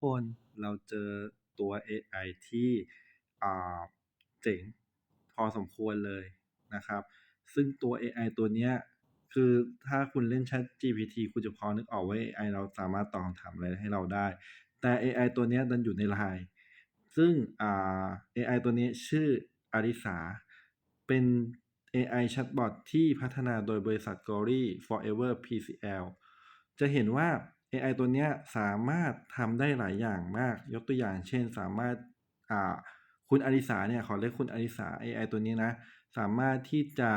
คนเราเจอตัวเอไอที่อ่าเจ๋งพอสมควรเลยนะครับ ซึ่งตัวเอไอตัวเนี้ยคือถ้าคุณเล่น ChatGPT คุณจะพอนึกออกว่าเอไอเราสามารถตอบคำถามอะไรให้เราได้ แต่เอไอตัวเนี้ยดันอยู่ใน LINE ซึ่งอ่าเอไอตัวนี้ชื่ออาริสา เป็นเอไอแชตบอตที่พัฒนาโดยบริษัท Gory Forever PCL จะเห็นว่า AI ตัวนี้สามารถทำได้หลายอย่างมาก ยกตัวอย่างเช่น สามารถอ่าคุณอาริสาเนี่ยขอเรียกคุณอาริสา AI ตัวนี้นะ สามารถที่จะ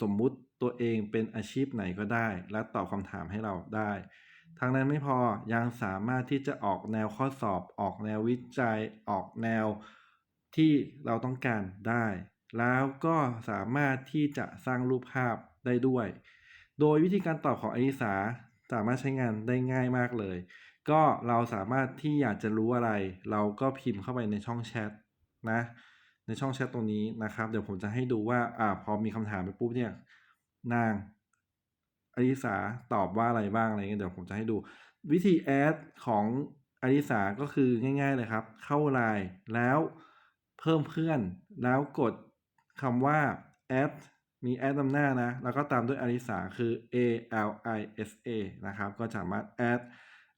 สมมุติตัวเองเป็นอาชีพไหนก็ได้ และตอบคำถามให้เราได้ทั้งนั้นไม่พอยังสามารถที่จะออกแนวข้อสอบออกแนววิจัย ออกแนวที่เราต้องการได้ แล้วก็สามารถที่จะสร้างรูปภาพได้ด้วย โดยวิธีการตอบของอาริสา สามารถใช้งานได้ง่ายมากเลย ก็เราสามารถที่อยากจะรู้อะไร เราก็พิมพ์เข้าไปในช่องแชทนะในช่องแชทตรงนี้นะครับ เดี๋ยวผมจะให้ดูว่าอ่าพอมีคำถามไปปุ๊บเนี่ยนางอริสาตอบว่าอะไรบ้างอะไรเงี้ยเดี๋ยวผมจะให้ดู วิธีแอดของอริสาก็คือง่าย ๆเลยครับ เข้า LINE แล้วเพิ่มเพื่อนแล้วกดคำว่าแอด มีแอดนำหน้านะ แล้วก็ตามด้วยอาริสาคือ A L I S A นะครับ ก็สามารถแอด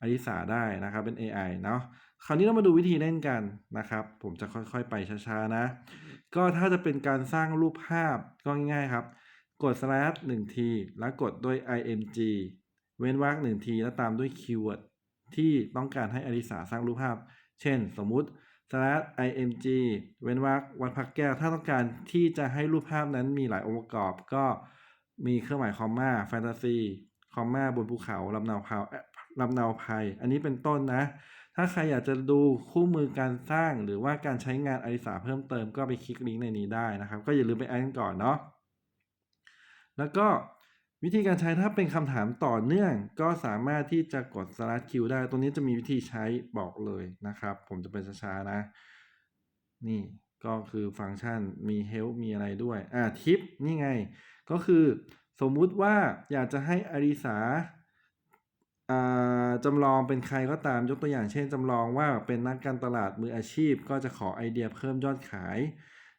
อาริสาได้นะครับเป็น AI เนาะ คราวนี้เรามาดูวิธีเล่นกันนะครับ ผมจะค่อยๆไปช้าๆนะ ก็ถ้าจะเป็นการสร้างรูปภาพก็ง่ายๆครับ กด slash 1ที แล้วกดด้วย img เว้นวรรค1ที แล้วตามด้วยคีย์เวิร์ดที่ต้องการให้อาริสาสร้างรูปภาพ เช่น สมมุติ slash img เว้นวรรควัดพระแก้ว ถ้าต้องการที่จะให้รูปภาพนั้นมีหลายองค์ประกอบ ก็มีเครื่องหมายคอมมาแฟนตาซีคอมมาบนภูเขาลำเนาพาวลำเนาภัย อันนี้เป็นต้นนะ ถ้าใครอยากจะดูคู่มือการสร้างหรือว่าการใช้งานอาริสาเพิ่มเติมก็ไปคลิกลิงก์ในนี้ได้นะครับ ก็อย่าลืมไปแอดกันก่อนเนาะแล้วก็ วิธีการใช้ถ้าเป็นคำถามต่อเนื่อง ก็สามารถที่จะกด slash q ได้ตรงนี้จะมีวิธีใช้บอกเลยนะครับ ผมจะเป็นช้าๆนะ นี่ก็คือฟังก์ชันมี help มีอะไรด้วย อ่าทิปนี่ไง ก็คือสมมุติว่าอยากจะให้อริสาอ่าจำลองเป็นใครก็ตามยกตัวอย่างเช่นจำลองว่าเป็นนักการตลาดมืออาชีพ ก็จะขอไอเดียเพิ่มยอดขาย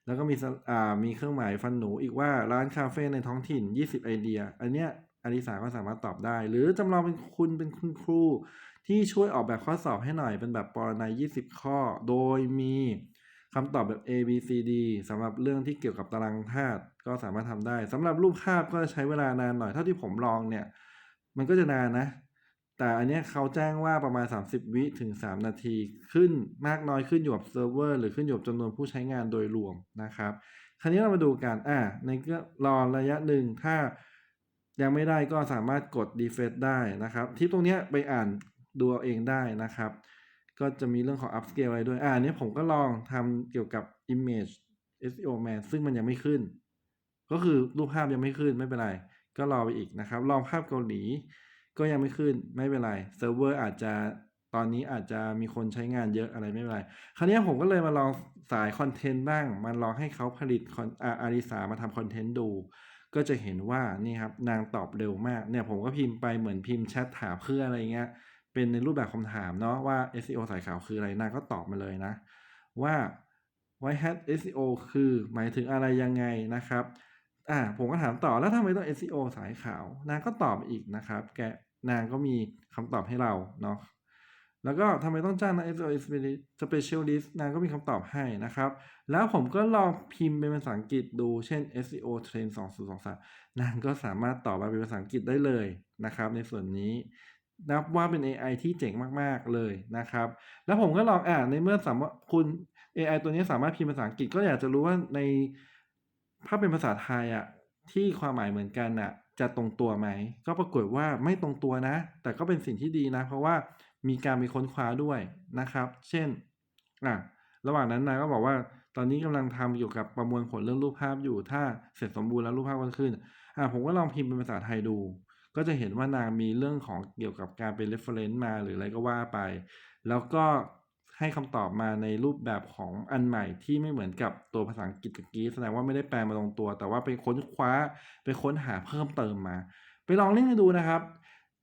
แล้วก็มีสอ่ามีเครื่องหมายฟันหนูอีกว่าร้านคาเฟ่ในท้องถิ่น 20 ไอเดีย อันเนี้ยอาริสาก็สามารถตอบได้ หรือจำลองเป็นคุณเป็นคุณครู ที่ช่วยออกแบบข้อสอบให้หน่อยเป็นแบบปรนัย20 ข้อ โดยมีคำตอบแบบ A B C D สำหรับเรื่องที่เกี่ยวกับตารางธาตุก็สามารถทำได้สำหรับรูปภาพก็จะใช้เวลานานหน่อย เท่าที่ผมลองเนี่ย มันก็จะนานนะ แต่อันนี้เขาแจ้งว่าประมาณ 30 วิถึง 3 นาทีขึ้นมากน้อยขึ้นอยู่กับเซิร์ฟเวอร์หรือขึ้นอยู่กับจำนวนผู้ใช้งานโดยรวมนะครับ คราวนี้เรามาดูกันอ่าในก็รอระยะหนึ่งถ้ายังไม่ได้ก็สามารถกด defect ได้นะครับ ที่ตรงนี้ไปอ่านดูเอาเองได้นะครับ ก็จะมีเรื่องของ upscale อะไรด้วย อ่าอันนี้ผมก็ลองทำเกี่ยวกับ image SEO man ซึ่งมันยังไม่ขึ้น ก็คือรูปภาพยังไม่ขึ้นไม่เป็นไร ก็รอไปอีกนะครับ ลองภาพเกาหลี ก็ยังไม่ขึ้นไม่เป็นไรเซิร์ฟเวอร์อาจจะตอนนี้อาจจะมีคนใช้งานเยอะอะไรไม่เป็นไร คราวนี้ผมก็เลยมาลองสายคอนเทนต์บ้างมาลองให้เขาผลิตคอนอาอาริสามาทำคอนเทนต์ดู ก็จะเห็นว่านี่ครับนางตอบเร็วมากเนี่ยผมก็พิมพ์ไปเหมือนพิมพ์แชทถามเพื่ออะไรเงี้ย เป็นในรูปแบบคำถามเนาะว่า SEO สายขาวคืออะไรนางก็ตอบมาเลยนะ ว่า White Hat SEO คือหมายถึงอะไรยังไงนะครับ อ่าผมก็ถามต่อแล้วทำไมต้อง SEO สายขาว นางก็ตอบอีกนะครับ แกนางก็มีคำตอบให้เราเนาะแล้วก็ทำไมต้องจ้างนัก SEO specialist นางก็มีคำตอบให้นะครับ แล้วผมก็ลองพิมพ์เป็นภาษาอังกฤษดูเช่น SEO Trend 2023 นางก็สามารถตอบมาเป็นภาษาอังกฤษได้เลยนะครับ ในส่วนนี้นับว่าเป็น AI ที่เจ๋งมาก ๆ เลยนะครับ แล้วผมก็ลองอ่านในเมื่อสามารถคุณ AI ตัวนี้สามารถพิมพ์ภาษาอังกฤษก็อยากจะรู้ว่าใน ถ้าเป็นภาษาไทยอะที่ความหมายเหมือนกันน่ะจะตรงตัวไหม ก็ปรากฏว่าไม่ตรงตัวนะ แต่ก็เป็นสิ่งที่ดีนะ เพราะว่ามีการไปค้นคว้าด้วยนะครับ เช่นอะระหว่างนั้นนายก็บอกว่า ตอนนี้กำลังทำเกี่กับประมวลผลเรื่องรูปภาพอยู่ ถ้าเสร็จสมบูรณ์แล้วรูปภาพก็ขึ้นอะผมก็ลองพิมพ์เป็นภาษาไทยดู ก็จะเห็นว่านางมีเรื่องของเกี่ยวกับการเป็น reference มาหรืออะไรก็ว่าไป แล้วก็ ให้คำตอบมาในรูปแบบของอันใหม่ที่ไม่เหมือนกับตัวภาษาอังกฤษตะกี้แสดงว่าไม่ได้แปลมาตรงตัว แต่ว่าไปค้นคว้าไปค้นหาเพิ่มเติมมา ไปลองเล่นกันดูนะครับ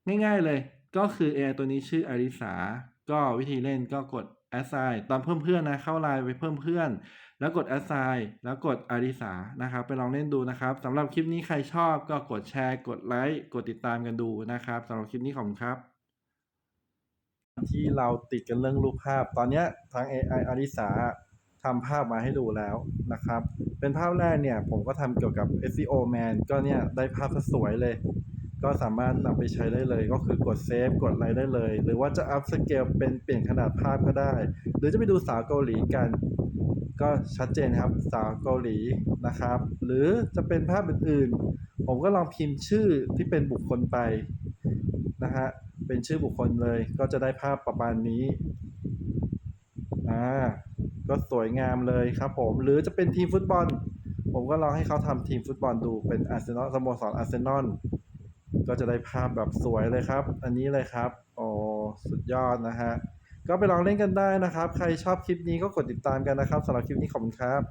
ง่ายๆเลยก็คือ AI ตัวนี้ชื่ออาริสาก็วิธีเล่นก็กด assign ตอนเพิ่มเพื่อนนะเข้า LINE ไปเพิ่มเพื่อน แล้วกด assign แล้วกดอาริสานะครับ ไปลองเล่นดูนะครับสำหรับคลิปนี้ใครชอบก็กดแชร์ กดไลค์กดติดตามกันดูนะครับสำหรับคลิปนี้ขอบคุณครับ ที่เราติดกันเรื่องรูปภาพ ตอนเนี้ยทาง AI อาริสาทำภาพมาให้ดูแล้วนะครับ เป็นภาพแรกเนี่ยผมก็ทำเกี่ยวกับ SEO Man ก็เนี่ยได้ภาพสวยเลย ก็สามารถนำไปใช้ได้เลย ก็คือกดเซฟกดอะไรได้เลย หรือว่าจะอัพสเกลเป็นเปลี่ยนขนาดภาพก็ได้ หรือจะไปดูสาวเกาหลีกัน ก็ชัดเจนครับสาวเกาหลีนะครับ หรือจะเป็นภาพอื่นๆ ผมก็ลองพิมพ์ชื่อที่เป็นบุคคลไปนะฮะ เป็นชื่อบุคคลเลย ก็จะได้ภาพประมาณนี้อ่าก็สวยงามเลยครับผม หรือจะเป็นทีมฟุตบอล ผมก็ลองให้เขาทำทีมฟุตบอลดูเป็นอาร์เซนอลสโมสรอาร์เซนอลก็จะได้ภาพแบบสวยเลยครับ อันนี้เลยครับ โอ้สุดยอดนะฮะ ก็ไปลองเล่นกันได้นะครับ ใครชอบคลิปนี้ก็กดติดตามกันนะครับสำหรับคลิปนี้ขอบคุณครับ